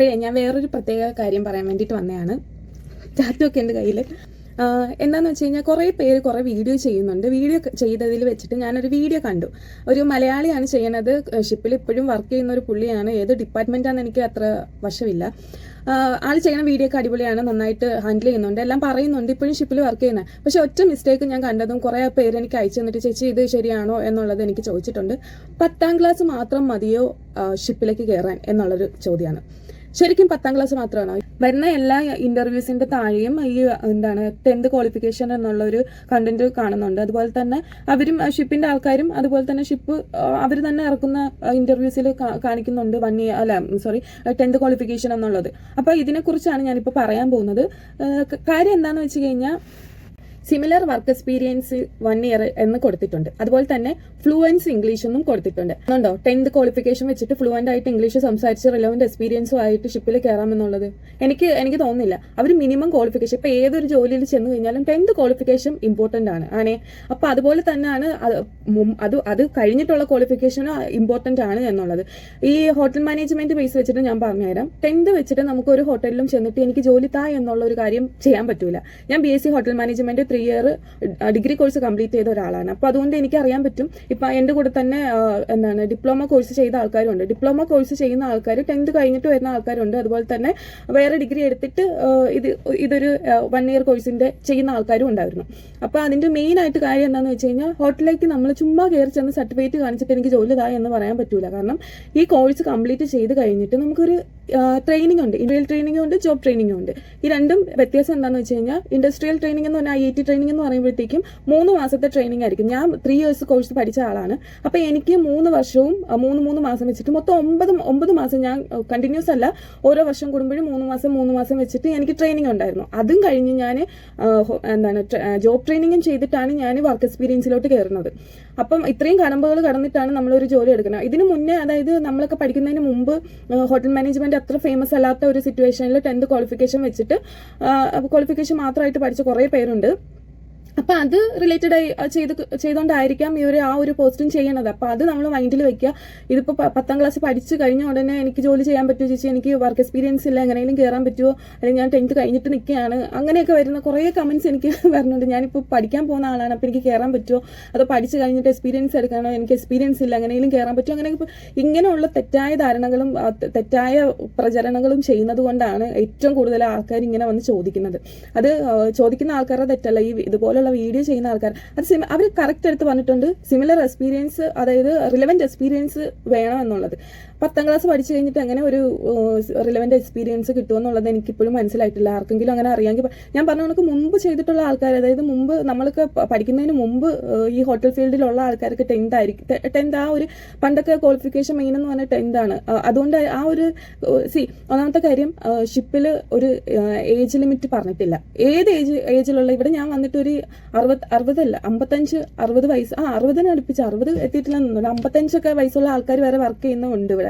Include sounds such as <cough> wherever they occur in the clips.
അപ്പോഴേ ഞാൻ വേറൊരു പ്രത്യേക കാര്യം പറയാൻ വേണ്ടിയിട്ട് വന്നതാണ്. ചാറ്റൊക്കെ എന്റെ കയ്യിൽ എന്താന്ന് വെച്ച് കഴിഞ്ഞാൽ കുറേ പേര് കുറേ വീഡിയോ ചെയ്യുന്നുണ്ട്. വീഡിയോ ചെയ്തതിൽ വെച്ചിട്ട് ഞാനൊരു വീഡിയോ കണ്ടു. ഒരു മലയാളിയാണ് ചെയ്യണത്. ഷിപ്പിൽ ഇപ്പോഴും വർക്ക് ചെയ്യുന്ന ഒരു പുള്ളിയാണ്. ഏത് ഡിപ്പാർട്ട്മെന്റാണെന്ന് എനിക്ക് അത്ര വശമില്ല ആൾ ചെയ്യുന്ന വീഡിയോ ഒക്കെ അടിപൊളിയാണ്. നന്നായിട്ട് ഹാൻഡിൽ ചെയ്യുന്നുണ്ട്. എല്ലാം പറയുന്നുണ്ട്. ഇപ്പോഴും ഷിപ്പിൽ വർക്ക് ചെയ്യുന്നത് പക്ഷെ ഒറ്റ മിസ്റ്റേക്ക് ഞാൻ കണ്ടതും കുറേ പേര് എനിക്ക് അയച്ചു തന്നിട്ട് ചേച്ചി ഇത് ശരിയാണോ? എന്നുള്ളത് എനിക്ക് ചോദിച്ചിട്ടുണ്ട്. പത്താം ക്ലാസ് മാത്രം മതിയോ ഷിപ്പിലേക്ക് കയറാൻ എന്നുള്ളൊരു ചോദ്യമാണ് ശരിക്കും പത്താം ക്ലാസ് മാത്രമാണോ? വരുന്ന എല്ലാ ഇന്റർവ്യൂസിന്റെ താഴെയും ഈ എന്താണ് ടെൻത്ത് ക്വാളിഫിക്കേഷൻ എന്നുള്ള ഒരു കണ്ടന്റ് കാണുന്നുണ്ട്. അതുപോലെ തന്നെ അവരും ഷിപ്പിന്റെ ആൾക്കാരും അതുപോലെ തന്നെ ഷിപ്പ് അവർ തന്നെ ഇറക്കുന്ന ഇന്റർവ്യൂസിൽ കാണിക്കുന്നുണ്ട് വൺ ഇയർ അല്ല സോറി ടെൻത്ത് ക്വാളിഫിക്കേഷൻ എന്നുള്ളത്. അപ്പോൾ ഇതിനെക്കുറിച്ചാണ് ഞാനിപ്പോൾ പറയാൻ പോകുന്നത്. കാര്യം എന്താണെന്ന് വെച്ച് കഴിഞ്ഞാൽ similar work experience one year എന്ന് കൊടുത്തിട്ടുണ്ട്. അതുപോലെ തന്നെ ഫ്ലുവൻസ് ഇംഗ്ലീഷ് എന്നും കൊടുത്തിട്ടുണ്ട്. അതുകൊണ്ടോ? ടെൻത്ത് ക്വാളിഫിക്കേഷൻ വെച്ചിട്ട് ഫ്ലുവന്റ് ആയിട്ട് ഇംഗ്ലീഷ് സംസാരിച്ച് റിലവന്റ് എക്സ്പീരിയൻസും ആയിട്ട് ഷിപ്പിൽ കയറാമെന്നുള്ളത് എനിക്ക് എനിക്ക് തോന്നുന്നില്ല. അവർ മിനിമം ക്വാളിഫിക്കേഷൻ ഇപ്പോൾ ഏതൊരു ജോലിയിൽ ചെന്ന് കഴിഞ്ഞാലും ടെൻത്ത് ക്വാളിഫിക്കേഷൻ ഇമ്പോർട്ടന്റ് ആണ്. ആണേ? അപ്പോൾ അതുപോലെ തന്നെയാണ് അത് അത് കഴിഞ്ഞിട്ടുള്ള ക്വാളിഫിക്കേഷനും ഇമ്പോർട്ടന്റ് ആണ് എന്നുള്ളത്. ഈ ഹോട്ടൽ മാനേജ്മെന്റ് ബേസ് വെച്ചിട്ട് ഞാൻ പറഞ്ഞുതരാം. ടെൻത്ത് വെച്ചിട്ട് നമുക്ക് ഒരു ഹോട്ടലിലും ചെന്നിട്ട് എനിക്ക് ജോലി താ എന്നുള്ള ഒരു കാര്യം ചെയ്യാൻ പറ്റൂല. ഞാൻ B S C hotel management three year degree course complete ചെയ്ത ഒരാളാണ്. അപ്പോൾ അതുകൊണ്ട് എനിക്ക് അറിയാൻ പറ്റും. ഇപ്പം എന്റെ കൂടെ തന്നെ എന്താണ് ഡിപ്ലോമ കോഴ്സ് ചെയ്ത ആൾക്കാരുണ്ട്. ഡിപ്ലോമ കോഴ്സ് ചെയ്യുന്ന ആൾക്കാർ ടെൻത്ത് കഴിഞ്ഞിട്ട് വരുന്ന ആൾക്കാരുണ്ട്. അതുപോലെ തന്നെ വേറെ ഡിഗ്രി എടുത്തിട്ട് ഇത് ഇതൊരു വൺ ഇയർ കോഴ്സിന്റെ ചെയ്യുന്ന ആൾക്കാരും ഉണ്ടായിരുന്നു. അപ്പോൾ അതിന്റെ മെയിൻ ആയിട്ട് കാര്യം എന്താണെന്ന് വെച്ച് കഴിഞ്ഞാൽ ഹോട്ടലിലേക്ക് നമ്മൾ ചുമ്മാ കയറി ചെന്ന് സർട്ടിഫിക്കറ്റ് കാണിച്ചിട്ട് എനിക്ക് ജോലി താ എന്ന് പറയാൻ പറ്റൂല. കാരണം ഈ കോഴ്സ് കംപ്ലീറ്റ് ചെയ്ത് കഴിഞ്ഞിട്ട് നമുക്കൊരു ട്രെയിനിങ് ഉണ്ട്. ഇൻഡസ്ട്രിയൽ ട്രെയിനിങ് ഉണ്ട് ജോബ് ട്രെയിനിങ് ഉണ്ട്. ഈ രണ്ടും വ്യത്യാസം എന്താണെന്ന് വെച്ച് കഴിഞ്ഞാൽ ഇൻഡസ്ട്രിയൽ ട്രെയിനിങ് എന്ന് പറഞ്ഞാൽ ഐ ടി ട്രെയിനിങ് എന്ന് പറയുമ്പോഴത്തേക്കും മൂന്ന് മാസത്തെ ട്രെയിനിങ് ആയിരിക്കും. ഞാൻ ത്രീ ഇയേഴ്സ് കോഴ്സ് പഠിച്ച ആളാണ്. അപ്പോൾ എനിക്ക് മൂന്ന് വർഷവും മൂന്ന് മൂന്ന് മാസം വെച്ചിട്ട് മൊത്തം ഒമ്പത് ഒമ്പത് മാസം ഞാൻ കണ്ടിന്യൂസ് അല്ല. ഓരോ വർഷം കൂടുമ്പോഴും മൂന്ന് മാസം മൂന്ന് മാസം വെച്ചിട്ട് എനിക്ക് ട്രെയിനിങ് ഉണ്ടായിരുന്നു. അതും കഴിഞ്ഞ് ഞാൻ എന്താണ് ജോബ് ട്രെയിനിങ്ങും ചെയ്തിട്ടാണ് ഞാൻ വർക്ക് എക്സ്പീരിയൻസിലോട്ട് കയറുന്നത് അപ്പം ഇത്രയും കടമ്പകൾ കടന്നിട്ടാണ് നമ്മളൊരു ജോലി എടുക്കുന്നത്. ഇതിന് മുന്നേ അതായത് നമ്മളൊക്കെ പഠിക്കുന്നതിന് മുമ്പ് ഹോട്ടൽ മാനേജ്മെന്റ് അത്ര ഫേമസ് അല്ലാത്ത ഒരു സിറ്റുവേഷനിൽ ടെൻത്ത് ക്വാളിഫിക്കേഷൻ വെച്ചിട്ട് ക്വാളിഫിക്കേഷൻ മാത്രമായിട്ട് പഠിച്ച കുറേ പേരുണ്ട്. അപ്പൊ അത് റിലേറ്റഡ് ആയി ചെയ്ത് ചെയ്തുകൊണ്ടായിരിക്കാം ഇവർ ആ ഒരു പോസ്റ്റും ചെയ്യണത്. അപ്പൊ അത് നമ്മൾ മൈൻഡിൽ വെക്കുക ഇതിപ്പോ പത്താം ക്ലാസ് പഠിച്ചു കഴിഞ്ഞ ഉടനെ എനിക്ക് ജോലി ചെയ്യാൻ പറ്റുമോ ചേച്ചി? എനിക്ക് വർക്ക് എക്സ്പീരിയൻസ് ഇല്ല. എങ്ങനെയും കയറാൻ പറ്റുമോ അല്ലെങ്കിൽ ഞാൻ ടെൻത്ത് കഴിഞ്ഞിട്ട് നിൽക്കുകയാണ് അങ്ങനെയൊക്കെ വരുന്ന കുറേ കമന്റ്സ് എനിക്ക് <laughs> വരുന്നുണ്ട് ഞാനിപ്പോൾ പഠിക്കാൻ പോകുന്ന ആളാണ്. അപ്പോൾ എനിക്ക് കയറാൻ പറ്റുമോ അതോ പഠിച്ചു കഴിഞ്ഞിട്ട് എക്സ്പീരിയൻസ് എടുക്കണോ? എനിക്ക് എക്സ്പീരിയൻസ് ഇല്ല. എങ്ങനെയും കയറാൻ പറ്റുമോ അങ്ങനെ ഇങ്ങനെയുള്ള തെറ്റായ ധാരണകളും തെറ്റായ പ്രചരണങ്ങളും ചെയ്യുന്നത് കൊണ്ടാണ് ഏറ്റവും കൂടുതൽ ആൾക്കാർ ഇങ്ങനെ വന്ന് ചോദിക്കുന്നത്. അത് ചോദിക്കുന്ന ആൾക്കാരുടെ തെറ്റല്ല. ഈ ഇതുപോലുള്ള വീഡിയോ ചെയ്യുന്ന ആൾക്കാർ. അത് സിമ അവർ കറക്റ്റ് എടുത്ത് പറഞ്ഞിട്ടുണ്ട് സിമിലർ എക്സ്പീരിയൻസ് അതായത് റിലവന്റ് എക്സ്പീരിയൻസ് വേണം എന്നുള്ളത് പത്താം ക്ലാസ് പഠിച്ചു കഴിഞ്ഞിട്ട് അങ്ങനെ ഒരു റിലവന്റ് എക്സ്പീരിയൻസ് കിട്ടുമെന്നുള്ളത് എനിക്കിപ്പോഴും മനസ്സിലായിട്ടില്ല. ആർക്കെങ്കിലും അങ്ങനെ അറിയാമെങ്കിൽ ഞാൻ പറഞ്ഞ കണക്ക് മുമ്പ് ചെയ്തിട്ടുള്ള ആൾക്കാർ അതായത് മുമ്പ് നമ്മളൊക്കെ പഠിക്കുന്നതിന് മുമ്പ് ഈ ഹോട്ടൽ ഫീൽഡിലുള്ള ആൾക്കാർക്ക് ടെൻത്ത് ആയിരിക്കും ടെൻത്ത് ആ ഒരു പണ്ടൊക്കെ ക്വാളിഫിക്കേഷൻ മെയിൻ എന്ന് പറഞ്ഞാൽ ടെൻത്ത് ആണ്. അതുകൊണ്ട് ആ ഒരു സി ഒന്നാമത്തെ കാര്യം ഷിപ്പിൽ ഒരു ഏജ് ലിമിറ്റ് പറഞ്ഞിട്ടില്ല. ഏത് ഏജ് ഏജിലുള്ള ഇവിടെ ഞാൻ വന്നിട്ട് ഒരു അറുപത് അറുപതല്ല അമ്പത്തഞ്ച് അറുപത് വയസ്സ് ആ അറുപതിനടുപ്പിച്ച് അറുപത് എത്തിയിട്ടില്ല അമ്പത്തഞ്ചൊക്കെ വയസ്സുള്ള ആൾക്കാർ വരെ വർക്ക് ചെയ്യുന്നുണ്ട് ഇവിടെ.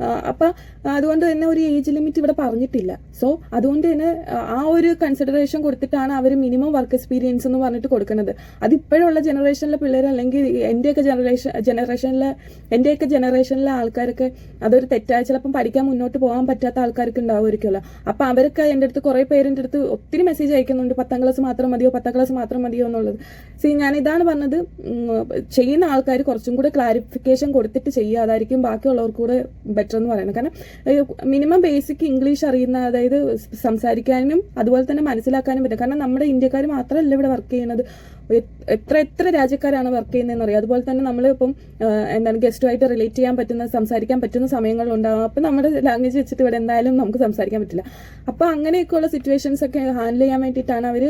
അപ്പം അതുകൊണ്ട് തന്നെ ഒരു ഏജ് ലിമിറ്റ് ഇവിടെ പറഞ്ഞിട്ടില്ല. സോ അതുകൊണ്ട് തന്നെ ആ ഒരു കൺസിഡറേഷൻ കൊടുത്തിട്ടാണ് അവർ മിനിമം വർക്ക് എക്സ്പീരിയൻസ് എന്ന് പറഞ്ഞിട്ട് കൊടുക്കുന്നത്. അതിപ്പോഴുള്ള ജനറേഷനിലെ പിള്ളേർ അല്ലെങ്കിൽ എന്റെയൊക്കെ ജനറേഷൻ ജനറേഷനിലെ എന്റെയൊക്കെ ജനറേഷനിലെ ആൾക്കാർക്ക് അതൊരു തെറ്റായ ചിലപ്പം പഠിക്കാൻ മുന്നോട്ട് പോകാൻ പറ്റാത്ത ആൾക്കാർക്ക് ഉണ്ടാവുമായിരിക്കുമല്ലോ. അപ്പം അവരൊക്കെ എന്റെ അടുത്ത് കുറേ പേരെന്റെ അടുത്ത് ഒത്തിരി മെസ്സേജ് അയക്കുന്നുണ്ട്. പത്താം ക്ലാസ് മാത്രം മതിയോ പത്താം ക്ലാസ് മാത്രം മതിയോ എന്നുള്ളത്. സി ഞാൻ ഇതാണ് പറഞ്ഞത് ചെയ്യുന്ന ആൾക്കാർ കുറച്ചും കൂടെ ക്ലാരിഫിക്കേഷൻ കൊടുത്തിട്ട് ചെയ്യാതായിരിക്കും. ബാക്കിയുള്ളവർക്ക് കൂടെ ബെറ്റർ എന്ന് പറയുന്നത്. കാരണം മിനിമം ബേസിക് ഇംഗ്ലീഷ് അറിയുന്ന അതായത് സംസാരിക്കാനും അതുപോലെ തന്നെ മനസ്സിലാക്കാനും പറ്റും. കാരണം നമ്മുടെ ഇന്ത്യക്കാർ മാത്രമല്ല ഇവിടെ വർക്ക് ചെയ്യുന്നത്. എത്ര എത്ര രാജ്യക്കാരാണ് വർക്ക് ചെയ്യുന്നതെന്ന് അറിയാം. അതുപോലെ തന്നെ നമ്മൾ ഇപ്പം എന്താണ് ഗസ്റ്റുമായിട്ട് റിലേറ്റ് ചെയ്യാൻ പറ്റുന്ന സംസാരിക്കാൻ പറ്റുന്ന സമയങ്ങളുണ്ടാകും അപ്പം നമ്മുടെ ലാംഗ്വേജ് വെച്ചിട്ട് ഇവിടെ എന്തായാലും നമുക്ക് സംസാരിക്കാൻ പറ്റില്ല. അപ്പോൾ അങ്ങനെയൊക്കെയുള്ള സിറ്റുവേഷൻസ് ഒക്കെ ഹാൻഡിൽ ചെയ്യാൻ വേണ്ടിയിട്ടാണ് അവർ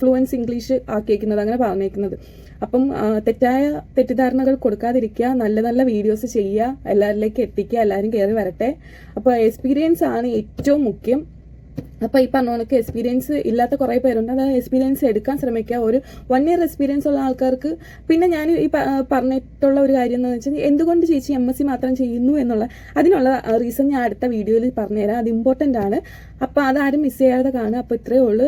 ഫ്ലുവൻസ് ഇംഗ്ലീഷ് ആക്കിയേക്കുന്നത് അങ്ങനെ പറഞ്ഞേക്കുന്നത്. അപ്പം തെറ്റായ തെറ്റിദ്ധാരണകൾ കൊടുക്കാതിരിക്കുക നല്ല നല്ല വീഡിയോസ് ചെയ്യുക എല്ലാവരിലേക്ക് എത്തിക്കുക എല്ലാവരും കയറി വരട്ടെ. അപ്പോൾ എക്സ്പീരിയൻസ് ആണ് ഏറ്റവും മുഖ്യം. അപ്പോൾ ഈ പറഞ്ഞ കണക്ക് എക്സ്പീരിയൻസ് ഇല്ലാത്ത കുറേ പേരുണ്ട്. അത് എക്സ്പീരിയൻസ് എടുക്കാൻ ശ്രമിക്കുക. ഒരു വൺ ഇയർ എക്സ്പീരിയൻസ് ഉള്ള ആൾക്കാർക്ക് പിന്നെ ഞാൻ ഈ പറഞ്ഞിട്ടുള്ള ഒരു കാര്യം എന്ന് വെച്ചാൽ എന്തുകൊണ്ട് ചേച്ചി എം എസ് സി മാത്രം ചെയ്യുന്നു എന്നുള്ള അതിനുള്ള റീസൺ ഞാൻ അടുത്ത വീഡിയോയിൽ പറഞ്ഞുതരാം. അത് ഇമ്പോർട്ടന്റ് ആണ്. അപ്പോൾ അതാരും മിസ് ചെയ്യാതെ കാണുക. അപ്പോൾ ഇത്രയേ ഉള്ളൂ.